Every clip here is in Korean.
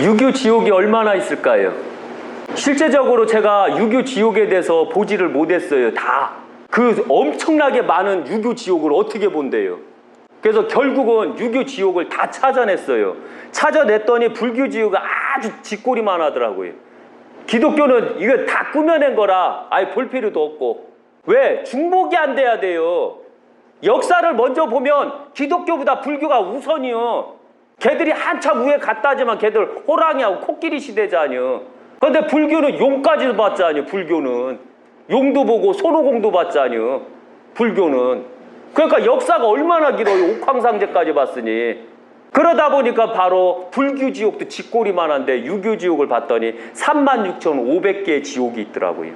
유교 지옥이 얼마나 있을까요? 실제적으로 제가 유교 지옥에 대해서 보지를 못했어요. 다. 그 엄청나게 많은 유교 지옥을 어떻게 본대요. 그래서 결국은 유교 지옥을 다 찾아냈어요. 찾아냈더니 불교 지옥이 아주 뒷골이만 하더라고요. 기독교는 이거 다 꾸며낸 거라 아예 볼 필요도 없고. 왜? 중복이 안 돼야 돼요. 역사를 먼저 보면 기독교보다 불교가 우선이요. 걔들이 한참 위에 갔다지만 걔들 호랑이하고 코끼리 시대잖아요. 근데 불교는 용까지도 봤잖아요. 불교는 용도 보고 손오공도 봤잖아요. 불교는 그러니까 역사가 얼마나 길어요. 옥황상제까지 봤으니 그러다 보니까 바로 불교 지옥도 쥐꼬리만 한데 유교 지옥을 봤더니 36,500개의 지옥이 있더라고요.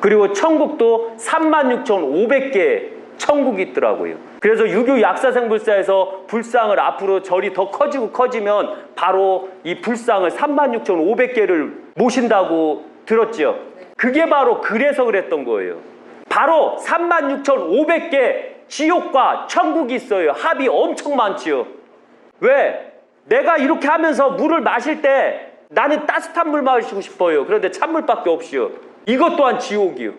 그리고 천국도 36,500개 천국이 있더라고요. 그래서 유교 약사생불사에서 불상을 앞으로 절이 더 커지고 커지면 바로 이 불상을 36,500개를 모신다고 들었죠. 그게 바로 그래서 그랬던 거예요. 바로 36,500개 지옥과 천국이 있어요. 합이 엄청 많지요. 왜? 내가 이렇게 하면서 물을 마실 때 나는 따뜻한 물 마시고 싶어요. 그런데 찬물밖에 없이요. 이것 또한 지옥이요.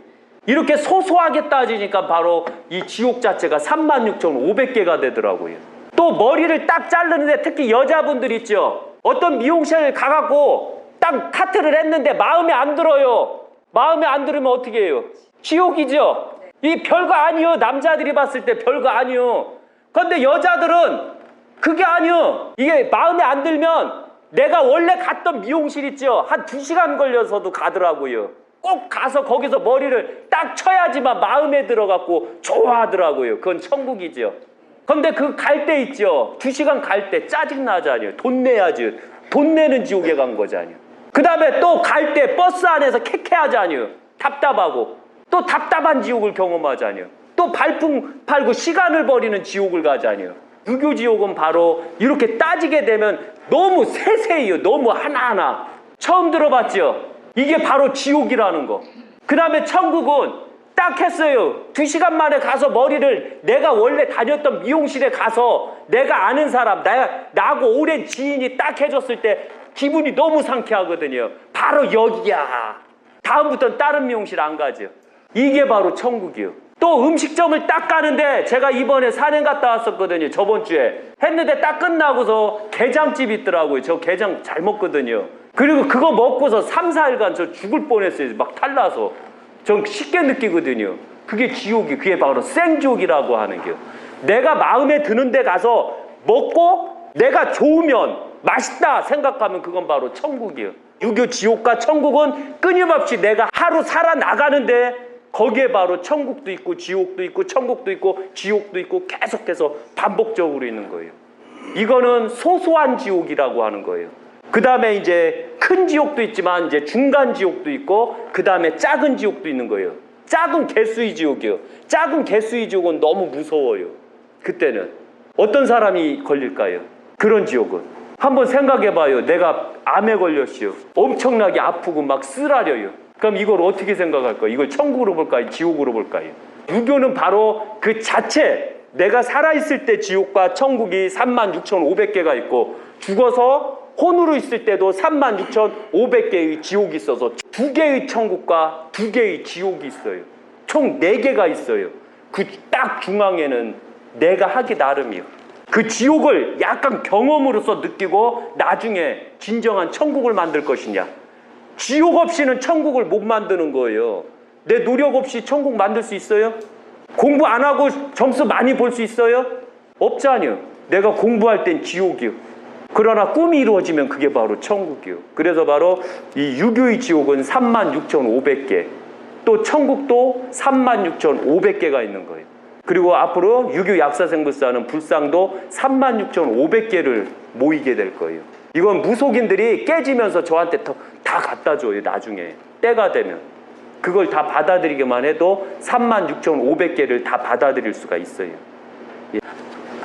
이렇게 소소하게 따지니까 바로 이 지옥 자체가 36,500개가 되더라고요. 또 머리를 딱 자르는데 특히 여자분들 있죠. 어떤 미용실 가갖고 딱 카트를 했는데 마음에 안 들어요. 마음에 안 들으면 어떻게 해요? 지옥이죠. 이 별거 아니요. 남자들이 봤을 때 별거 아니요. 근데 여자들은 그게 아니요. 이게 마음에 안 들면 내가 원래 갔던 미용실 있죠. 한 두 시간 걸려서도 가더라고요. 꼭 가서 거기서 머리를 딱 쳐야지만 마음에 들어갖고 좋아하더라고요. 그건 천국이죠. 근데 그 갈 때 있죠. 두 시간 갈 때 짜증나잖아요. 돈 내야지. 돈 내는 지옥에 간 거잖아요. 그 다음에 또 갈 때 버스 안에서 쾌쾌하잖아요. 답답하고. 또 답답한 지옥을 경험하잖아요. 또 발품 팔고 시간을 버리는 지옥을 가잖아요. 유교 지옥은 바로 이렇게 따지게 되면 너무 세세해요. 너무 하나하나. 처음 들어봤죠? 이게 바로 지옥이라는 거. 그 다음에 천국은 딱 했어요. 두 시간 만에 가서 머리를 내가 원래 다녔던 미용실에 가서 내가 아는 사람, 나, 나하고 오랜 지인이 딱 해줬을 때 기분이 너무 상쾌하거든요. 바로 여기야. 다음부터는 다른 미용실 안 가죠. 이게 바로 천국이요. 또 음식점을 딱 가는데 제가 이번에 산행 갔다 왔었거든요. 저번 주에. 했는데 딱 끝나고서 게장집 있더라고요. 저 게장 잘 먹거든요. 그리고 그거 먹고서 3, 4일간 저 죽을 뻔했어요. 막 탈나서. 전 쉽게 느끼거든요. 그게 지옥이, 그게 바로 생지옥이라고 하는 게요. 내가 마음에 드는 데 가서 먹고 내가 좋으면 맛있다 생각하면 그건 바로 천국이에요. 유교 지옥과 천국은 끊임없이 내가 하루 살아나가는데 거기에 바로 천국도 있고 지옥도 있고 천국도 있고 지옥도 있고 계속해서 반복적으로 있는 거예요. 이거는 소소한 지옥이라고 하는 거예요. 그 다음에 이제 큰 지옥도 있지만 이제 중간 지옥도 있고 그 다음에 작은 지옥도 있는 거예요. 작은 개수의 지옥이요. 작은 개수의 지옥은 너무 무서워요. 그때는 어떤 사람이 걸릴까요? 그런 지옥은 한번 생각해봐요. 내가 암에 걸렸어요. 엄청나게 아프고 막 쓰라려요. 그럼 이걸 어떻게 생각할 까요? 이걸 천국으로 볼까요? 지옥으로 볼까요? 유교는 바로 그 자체 내가 살아있을 때 지옥과 천국이 36,500개가 있고 죽어서 혼으로 있을 때도 36,500개의 지옥이 있어서 두 개의 천국과 두 개의 지옥이 있어요. 총 네 개가 있어요. 그 딱 중앙에는 내가 하기 나름이요. 그 지옥을 약간 경험으로서 느끼고 나중에 진정한 천국을 만들 것이냐. 지옥 없이는 천국을 못 만드는 거예요. 내 노력 없이 천국 만들 수 있어요? 공부 안 하고 점수 많이 볼 수 있어요? 없잖아요. 내가 공부할 땐 지옥이요. 그러나 꿈이 이루어지면 그게 바로 천국이요. 그래서 바로 이 유교의 지옥은 36,500개, 또 천국도 36,500개가 있는 거예요. 그리고 앞으로 유교 약사생불사는 불상도 36,500개를 모이게 될 거예요. 이건 무속인들이 깨지면서 저한테 더, 다 갖다 줘요, 나중에. 때가 되면. 그걸 다 받아들이기만 해도 36,500개를 다 받아들일 수가 있어요.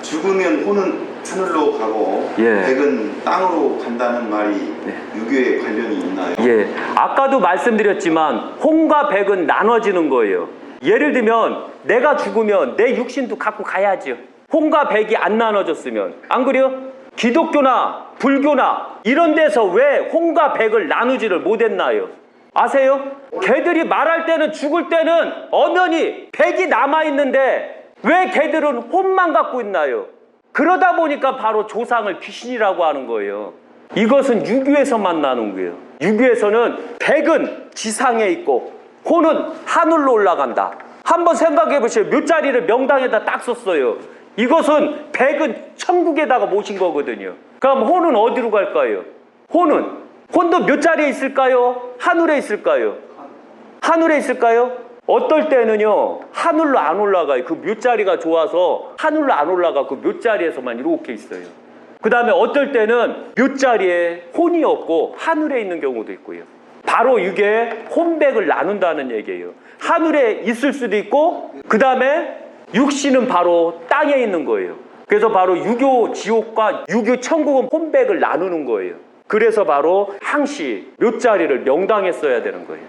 죽으면 혼은 하늘로 가고 예. 백은 땅으로 간다는 말이 유교에 관련이 있나요? 예. 아까도 말씀드렸지만 혼과 백은 나눠지는 거예요. 예를 들면 내가 죽으면 내 육신도 갖고 가야죠. 혼과 백이 안 나눠졌으면 안 그래요? 기독교나 불교나 이런 데서 왜 혼과 백을 나누지를 못했나요? 아세요? 걔들이 말할 때는 죽을 때는 엄연히 백이 남아 있는데 왜 걔들은 혼만 갖고 있나요? 그러다 보니까 바로 조상을 귀신이라고 하는 거예요. 이것은 유교에서 만 나는 거예요. 유교에서는 백은 지상에 있고 혼은 하늘로 올라간다. 한번 생각해 보세요. 몇 자리를 명당에다 딱 썼어요. 이것은 백은 천국에다가 모신 거거든요. 그럼 혼은 어디로 갈까요? 혼은 혼도 몇 자리에 있을까요? 하늘에 있을까요? 하늘에 있을까요? 어떨 때는요 하늘로 안 올라가요. 그몇 자리가 좋아서 하늘로 안 올라가 그몇 자리에서만 이렇게 있어요. 그 다음에 어떨 때는 몇 자리에 혼이 없고 하늘에 있는 경우도 있고요. 바로 이게 혼백을 나눈다는 얘기예요. 하늘에 있을 수도 있고 그 다음에 육신은 바로 땅에 있는 거예요. 그래서 바로 유교 지옥과 유교 천국은 혼백을 나누는 거예요. 그래서 바로 항시 몇 자리를 명당에 써야 되는 거예요.